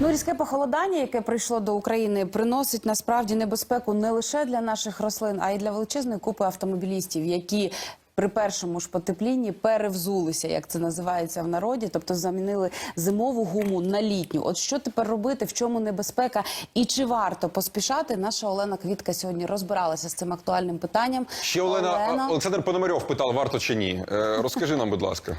Ну, різке похолодання, яке прийшло до України, приносить насправді небезпеку не лише для наших рослин, а й для величезної купи автомобілістів, які при першому ж потеплінні перевзулися, як це називається в народі, тобто замінили зимову гуму на літню. От що тепер робити, в чому небезпека і чи варто поспішати? Наша Олена Квітка сьогодні розбиралася з цим актуальним питанням. Ще Олена, Олександр Пономарьов питав, варто чи ні. Е, Розкажи нам, будь ласка. Е,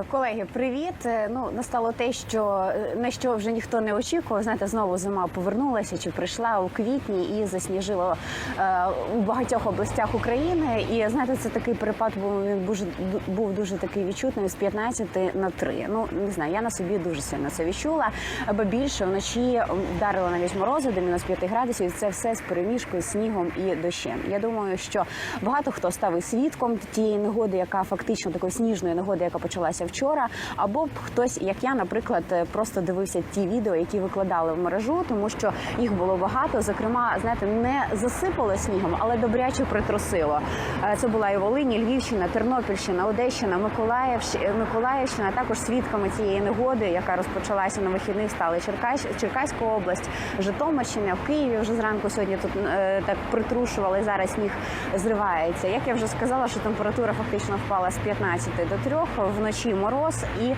Колеги, привіт. Е, Ну настало те, що е, на що вже ніхто не очікував. Знаєте, знову зима повернулася чи прийшла у квітні і засніжило е, у багатьох областях України. І знаєте, це такий перепад був він дуже був дуже такий відчутний з 15 на 3. Ну не знаю, я на собі дуже сильно це відчула. Бо більше вночі вдарило навіть морози до мінус 5 градусів. Це все з переміжкою снігом і дощем. Я думаю, що багато хто став і свідком тієї негоди, яка фактично такої сніжної негоди, яка почалася вчора, або б хтось, як я, наприклад, е, просто дивився ті відео, які викладали в мережу, тому що їх було багато. Зокрема, знаєте, не засипало снігом, але добряче притрусило. Е, Це була і Волині, Львівщина, Тернопільщина, Одещина, Миколаївщина, Миколаївщина. Також свідками цієї негоди, яка розпочалася на вихідних, стали Черкас... Черкаська область, Житомирщина, в Києві вже зранку сьогодні тут е, так притрушували. Зараз сніг зривається. Як я вже сказала, що температура фактично впала з 15 до 3, вночі мороз і е,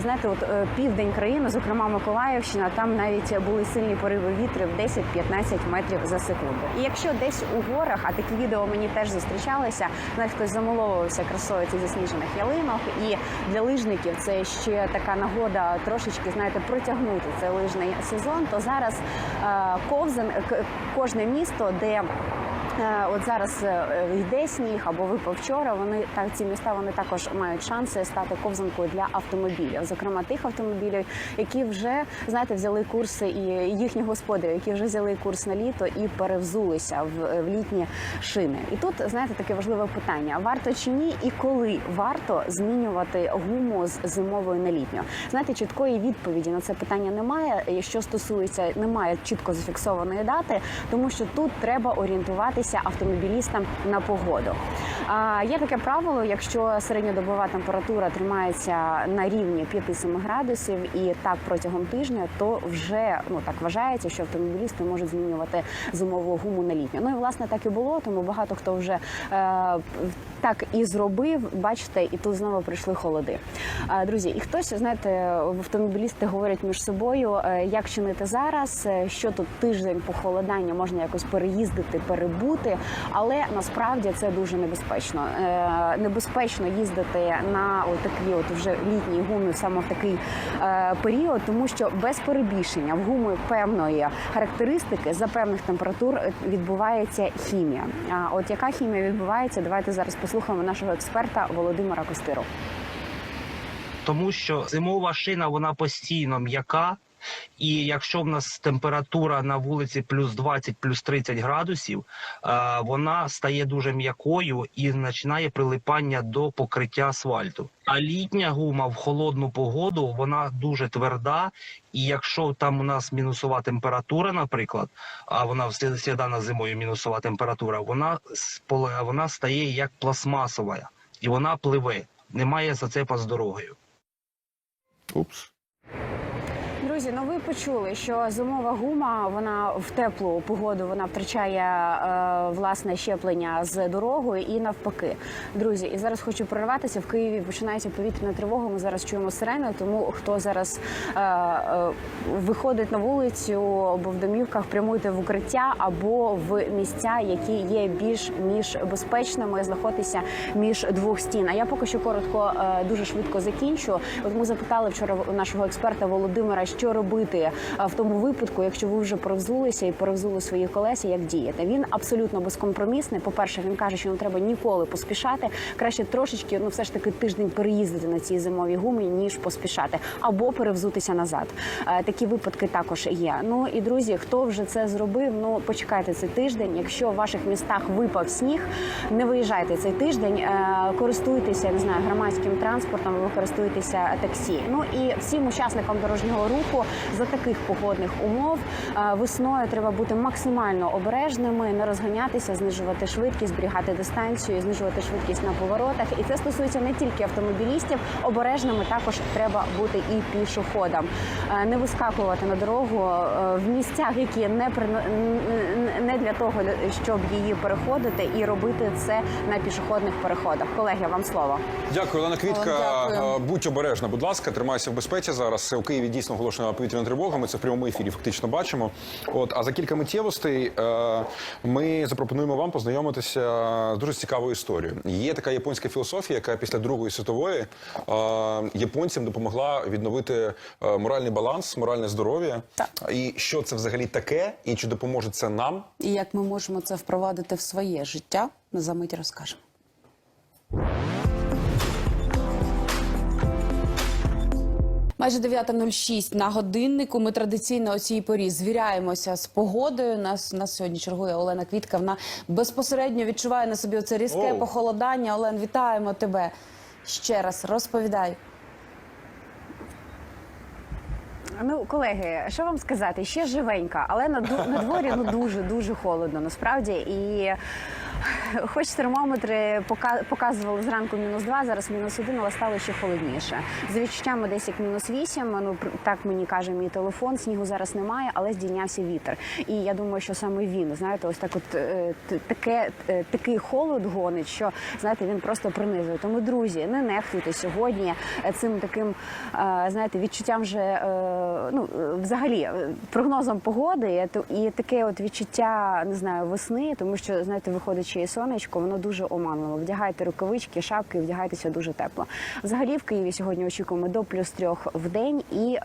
знаєте, от е, південь країни, зокрема Миколаївщина, там навіть були сильні пориви вітрів 10-15 метрів за секунду. І якщо десь у горах, а такі відео мені теж зустрічалися, навіть хтось замиловувався красою цих засніжених ялинок, і для лижників це ще така нагода трошечки знаєте протягнути цей лижний сезон. То зараз е, ковзан кожне місто, де От зараз е, йде сніг або випав вчора. Вони так ці міста вони також мають шанси стати ковзанкою для автомобілів, зокрема тих автомобілів, які вже знаєте, взяли курси, і їхні господарі, які вже взяли курс на літо і перевзулися в, в літні шини. І тут знаєте таке важливе питання: варто чи ні, і коли варто змінювати гуму з зимової на літню? Знаєте, чіткої відповіді на це питання немає. Що стосується, немає чітко зафіксованої дати, тому що тут треба орієнтуватися автомобілістам на погоду. А, є таке правило: якщо середньодобова температура тримається на рівні 5-7 градусів і так протягом тижня, то вже ну так вважається, що автомобілісти можуть змінювати зимову гуму на літню. Ну і власне так і було, тому багато хто вже е, так і зробив. Бачите, і тут знову прийшли холоди. Е, друзі, і хтось знаєте, автомобілісти говорять між собою, е, як чинити зараз, е, що тут тиждень похолодання можна якось переїздити, перебути, але насправді це дуже небезпечно. Е, Небезпечно їздити на от такій от вже літній гумі саме в такий е, період, тому що без перебільшення в гуми певної характеристики за певних температур відбувається хімія. А от яка хімія відбувається? Давайте зараз послухаємо нашого експерта Володимира Костиру. тому що зимова шина вона постійно м'яка. І якщо в нас температура на вулиці плюс 20, плюс 30 градусів, е, вона стає дуже м'якою і починає прилипання до покриття асфальту. А літня гума в холодну погоду вона дуже тверда. І якщо там у нас мінусова температура, наприклад, а вона завжди на зимою мінусова температура, вона вона стає як пластмасова, і вона пливе. Немає зацепа з дорогою. Упс. Друзі, ну ви почули, що зимова гума вона в теплу погоду вона втрачає е, власне щеплення з дорогою і навпаки. Друзі, і зараз хочу прорватися. В Києві починається повітряна тривога. Ми зараз чуємо сирени. Тому хто зараз е, е, виходить на вулицю або в домівках, прямуйте в укриття або в місця, які є більш ніж безпечними, знаходитися між двох стін. А я поки що коротко, е, дуже швидко закінчу. От ми запитали вчора нашого експерта Володимира, що робити е, в тому випадку, якщо ви вже провзулися і перевзули свої колеса, як діяти. Він абсолютно безкомпромісний. По перше, він каже, що не треба ніколи поспішати. Краще трошечки, ну все ж таки тиждень переїздити на цій зимовій гумі, ніж поспішати, або перевзутися назад. Е, Такі випадки також є. Ну і друзі, хто вже це зробив? Ну почекайте цей тиждень. Якщо в ваших містах випав сніг, не виїжджайте цей тиждень, е, користуйтеся не знаю громадським транспортом, або користуйтеся таксі. Ну і всім учасникам дорожнього руху взимку. За таких погодних умов е, весною треба бути максимально обережними, не розганятися, знижувати швидкість, зберігати дистанцію, знижувати швидкість на поворотах. І це стосується не тільки автомобілістів. Обережними також треба бути і пішоходам. Е, Не вискакувати на дорогу е, в місцях, які не прино- не для того, щоб її переходити, і робити це на пішохідних переходах. Колеги, вам слово. Дякую, Олена Квітка. Дякую. Будь обережна, будь ласка, тримайся в безпеці зараз. У Києві дійсно оголошена повітряна тривога. Ми це в прямому ефірі фактично бачимо. От а за кілька миттєвостей е, ми запропонуємо вам познайомитися з дуже цікавою історією. Є така японська філософія, яка після Другої світової е, японцям допомогла відновити е, моральний баланс, моральне здоров'я. І що це взагалі таке, і чи допоможе це нам? І як ми можемо це впровадити в своє життя, за мить розкажемо. Майже 9.06 на годиннику. Ми традиційно о цій порі звіряємося з погодою. Нас нас сьогодні чергує Олена Квітка. Вона безпосередньо відчуває на собі оце різке Оу. похолодання. Олен, вітаємо тебе ще раз. Розповідай. Ну, колеги, що вам сказати? Ще живенька, але на, ду- на дворі ну дуже дуже холодно насправді. І хоч термометри показували зранку мінус 2, зараз мінус 1, але стало ще холодніше. За відчуттями десь як мінус 8, ну так мені каже мій телефон. Снігу зараз немає, але здійнявся вітер. І я думаю, що саме він, знаєте, ось так, от е, таке е, такий холод гонить, що знаєте, він просто принизує. Тому, друзі, не нехтуйте сьогодні е, цим таким, знаєте, відчуттям вже ну взагалі прогнозом погоди і таке от відчуття не знаю весни, тому що знаєте, виходить ще і сонечко, воно дуже оманливо. Вдягайте рукавички, шапки, вдягайтеся дуже тепло. Взагалі в Києві сьогодні очікуємо до плюс трьох в день, і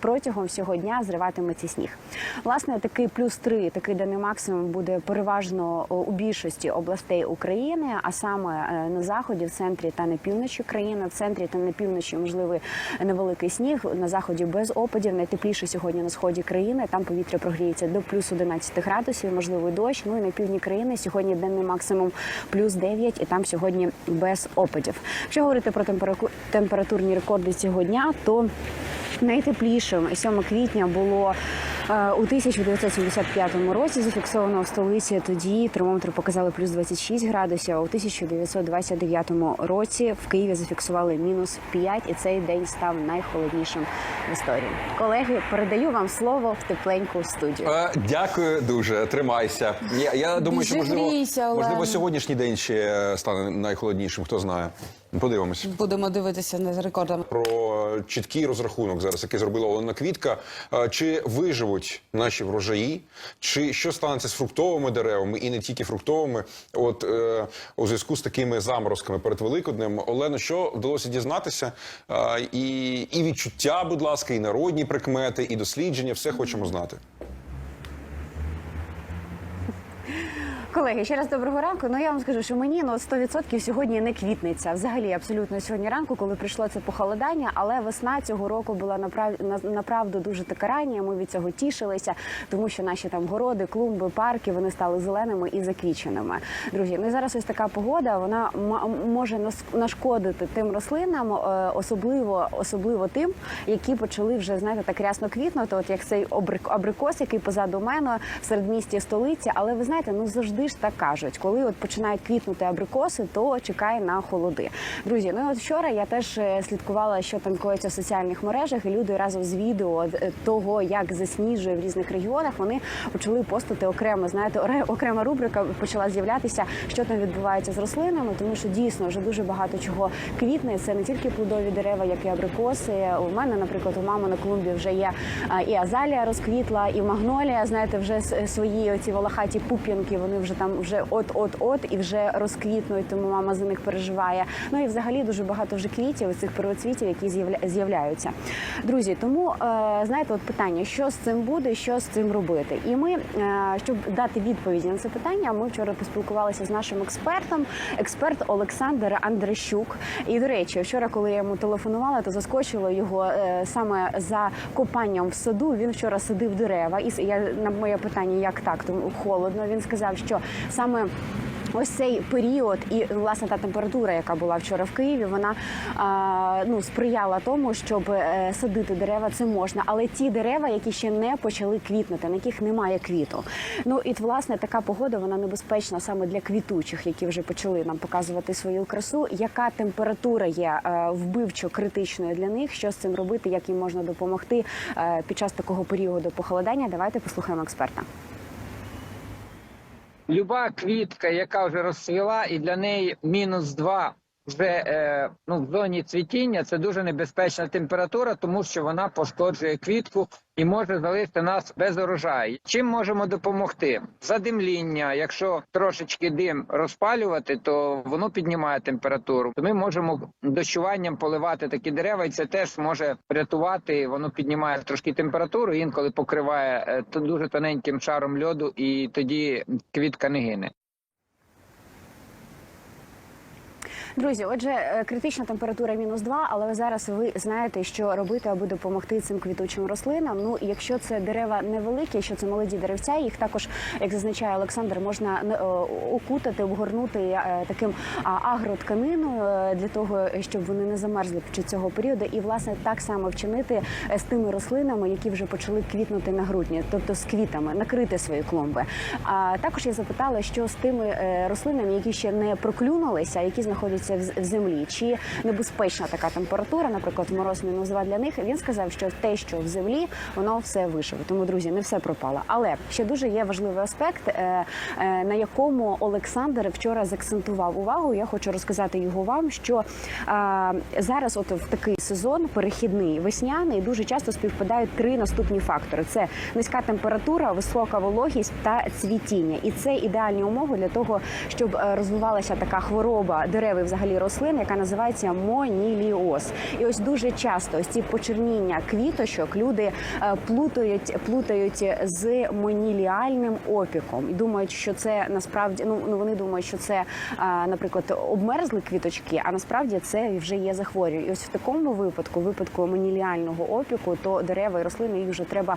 протягом всього дня зриватиметься сніг. Власне, такий плюс три, такий денний максимум буде переважно у більшості областей України, а саме е, на заході, в центрі та на півночі країни. В центрі та на півночі можливий невеликий сніг. На заході без опадів. Найтепліше сьогодні на сході країни. Там повітря прогріється до плюс 11 градусів, можливий дощ. Ну і на півдні країни сьогодні денний максимум плюс 9, і там сьогодні без опадів. Якщо говорити про температурні рекорди цього дня, то Найтеплішим 7 квітня було у 1975 році. Зафіксовано в столиці. Тоді термометри показали плюс 26 градусів. А у 1929 році в Києві зафіксували мінус 5, і цей день став найхолоднішим в історії. Колеги, передаю вам слово в тепленьку студію. Е, Дякую дуже. Тримайся. Я, я думаю, що можливо, можливо сьогоднішній день ще стане найхолоднішим. Хто знає? Подивимось. Будемо дивитися на рекордами. Про чіткий розрахунок зараз, який зробила Олена Квітка. Чи виживуть наші врожаї, чи що станеться з фруктовими деревами і не тільки фруктовими? От е, у зв'язку з такими заморозками перед Великоднем, Олено, що вдалося дізнатися? Е, і, і відчуття, будь ласка, і народні прикмети, і дослідження, все хочемо знати. Колеги, ще раз доброго ранку. Ну я вам скажу, що мені ну 100% сьогодні не квітниця. Взагалі, абсолютно сьогодні ранку, коли прийшло це похолодання, але весна цього року була направ... на- направду дуже така рання. Ми від цього тішилися, тому що наші там городи, клумби, парки вони стали зеленими і заквіченими. Друзі, ну і зараз ось така погода. Вона може нас- нашкодити тим рослинам, е, особливо особливо тим, які почали вже знаєте так рясно квітнути. От як цей абрикос, який позаду мене в середмісті столиці. Але ви знаєте, ну завжди ж так кажуть, коли от починають квітнути абрикоси, то чекає на холоди. Друзі, ну от вчора я теж е, слідкувала, що там коїться в соціальних мережах, і люди разом з відео е, того, як засніжує в різних регіонах, вони почали постити окремо. Знаєте, окрема рубрика почала з'являтися, що там відбувається з рослинами, тому що дійсно вже дуже багато чого квітне. Це не тільки плодові дерева, як і абрикоси. У мене, наприклад, у мами на клумбі вже є і азалія розквітла, і магнолія. Знаєте, вже свої оці волохаті пуп'янки. Вони вже там вже от-от-от і вже розквітнуть, тому мама за них переживає. Ну і взагалі дуже багато вже квітів, цих первоцвітів, які з'явля- з'являються. Друзі, тому е, знаєте, от питання, що з цим буде, що з цим робити. І ми, е, щоб дати відповіді на це питання, ми вчора поспілкувалися з нашим експертом, експерт Олександр Андрещук. І до речі, вчора, коли я йому телефонувала, то заскочило його е, саме за копанням в саду. Він вчора садив дерева. І я на моє питання, як так, тому холодно. Він сказав, що саме Ось цей період і власне та температура, яка була вчора в Києві, вона а, ну сприяла тому, щоб е, садити дерева. Це можна, але ті дерева, які ще не почали квітнути, на яких немає квіту. Ну і власне така погода вона небезпечна саме для квітучих, які вже почали нам показувати свою красу. Яка температура є е, вбивчо критичною для них? Що з цим робити? Як їм можна допомогти е, під час такого періоду похолодання? Давайте послухаємо експерта. Люба квітка, яка вже розцвіла, і для неї мінус 2 вже е, ну, в зоні цвітіння, це дуже небезпечна температура, тому що вона пошкоджує квітку і може залишити нас без урожаю. Чим можемо допомогти? Задимління, якщо трошечки дим розпалювати, то воно піднімає температуру. То ми можемо дощуванням поливати такі дерева, і це теж може врятувати. Воно піднімає трошки температуру, інколи покриває е, дуже тоненьким шаром льоду, і тоді квітка не гине. Друзі, отже, е, критична температура мінус 2, але зараз ви знаєте, що робити, аби допомогти цим квітучим рослинам. Ну, якщо це дерева невеликі, якщо це молоді деревця, їх також, як зазначає Олександр, можна е, окутати, обгорнути е, таким агротканиною для того, щоб вони не замерзли під цього періоду. І власне так само вчинити з тими рослинами, які вже почали квітнути на грудні, тобто з квітами, накрити свої клумби. А також я запитала, що з тими рослинами, які ще не проклюнулися, які знаходяться в з- в землі, чи небезпечна така температура, наприклад, мороз мінус 2 для них. Він сказав, що те, що в землі, воно все виживе. Тому, друзі, не все пропало. Але ще дуже є важливий аспект, е, е, на якому Олександр вчора закцентував увагу. Я хочу розказати його вам, що е, зараз, от в такий сезон, перехідний весняний, дуже часто співпадають три наступні фактори: це низька температура, висока вологість та цвітіння. І це ідеальні умови для того, щоб розвивалася така хвороба дерев і взагалі рослин, яка називається моніліоз. І ось дуже часто ось ці почерніння квіточок люди е, плутають, плутають з моніліальним опіком і думають, що це насправді ну, ну вони думають, що це, наприклад, обмерзли квіточки, а насправді це вже є захворювання. І ось в такому випадку, випадку моніліального опіку, то дерева і рослини їх вже треба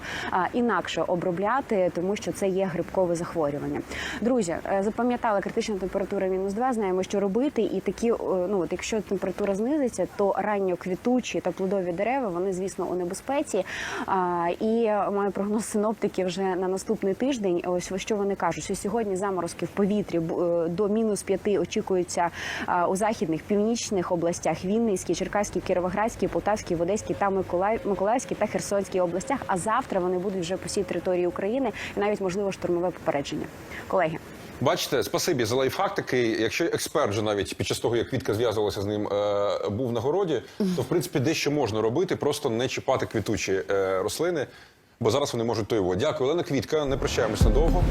інакше обробляти, тому що це є грибкове захворювання. Друзі, е, запам'ятали критична температура мінус 2, знаємо, що робити, і такі, е, ну от якщо температура знизиться, то ранньоквітучі та плодові дерева вони, звісно, у небезпеці. А, і маю прогноз синоптиків вже на наступний тиждень. Ось що вони кажуть, що сьогодні заморозки в повітрі е, до мінус 5 очікуються у західних північних областях Вінницькій, Черкаській, Кіровоградській, Полтавській, Одеській та Миколаїв, Миколаївській та Херсонській областях. А завтра вони будуть вже по всій території України і навіть можливо штурмове попередження. Колеги. Бачите, спасибі за лайфхак такий. Якщо експерт вже навіть під час того, як Квітка зв'язувалася з ним, е, був на городі, то в принципі дещо можна робити, просто не чіпати квітучі е, рослини, бо зараз вони можуть то його. Дякую, Олена Квітка. Не прощаємося надовго.